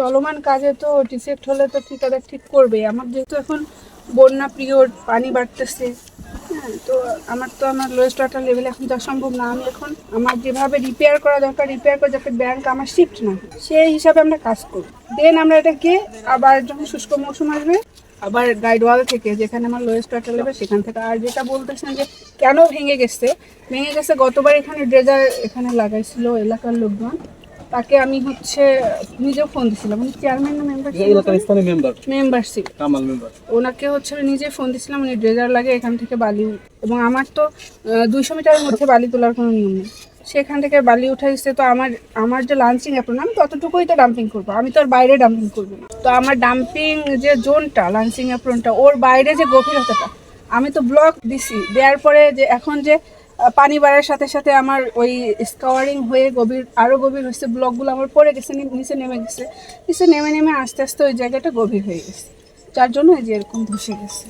চলমান কাজে তো ডিফেক্ট হলে তো ঠিক ঠিকাদার ঠিক করবেই। আমার যেহেতু এখন বন্যা পিরিয়ড পানি বাড়তেছে হ্যাঁ তো আমার তো আমার লোয়েস্ট ওয়াটার লেভেল এখন যাওয়া সম্ভব না। আমি এখন আমার যেভাবে রিপেয়ার করা দরকার রিপেয়ার করে যাতে ব্যাংক আমার শিফট না সেই হিসাবে আমরা কাজ করি। দেন আমরা এটাকে আবার যখন শুষ্ক মৌসুম আসবে, আবার গাইড ওয়াল থেকে, যেখানে আমার লোয়েস্ট ওয়াটার লেভেল সেখান থেকে। আর যেটা বলতেছেন যে, কেন ভেঙে গেছে? ভেঙে গেছে গতবার এখানে ড্রেজার এখানে লাগাইছিল এলাকার লোকজন। তাকে আমি হচ্ছে নিজেও ফোন দিছিলাম। উনি চেয়ারম্যান না মেম্বার স্থানীয় মেম্বার মেম্বারশিপ কামাল মেম্বার ওনাকে হচ্ছে নিজে ফোন দিছিলাম উনি ড্রেজার লাগে এখান থেকে বালি এবং আমার তো দুইশো মিটারের মধ্যে বালি তোলার কোনো নিয়ম নেই। সেখান থেকে বালি উঠাইছে তো আমার আমার যে লাঞ্চিং অ্যাপ্রন আমি ততটুকুই তো ডাম্পিং করব আমি তো আর বাইরে ডাম্পিং করব না। তো আমার ডাম্পিং যে জোনটা লাঞ্চিং অ্যাপ্রনটা ওর বাইরে যে গভীরতাটা আমি তো ব্লক দিছি। দেওয়ার পরে যে এখন যে পানি বাড়ার সাথে সাথে আমার ওই স্কাওয়ারিং হয়ে গভীর আরও গভীর হয়েছে। ব্লকগুলো আমার পড়ে গেছে নিচে নেমে গেছে। নিচে নেমে নেমে আস্তে আস্তে ওই জায়গাটা গভীর হয়ে গেছে। যার জন্য এই যে এরকম ধসে গেছে।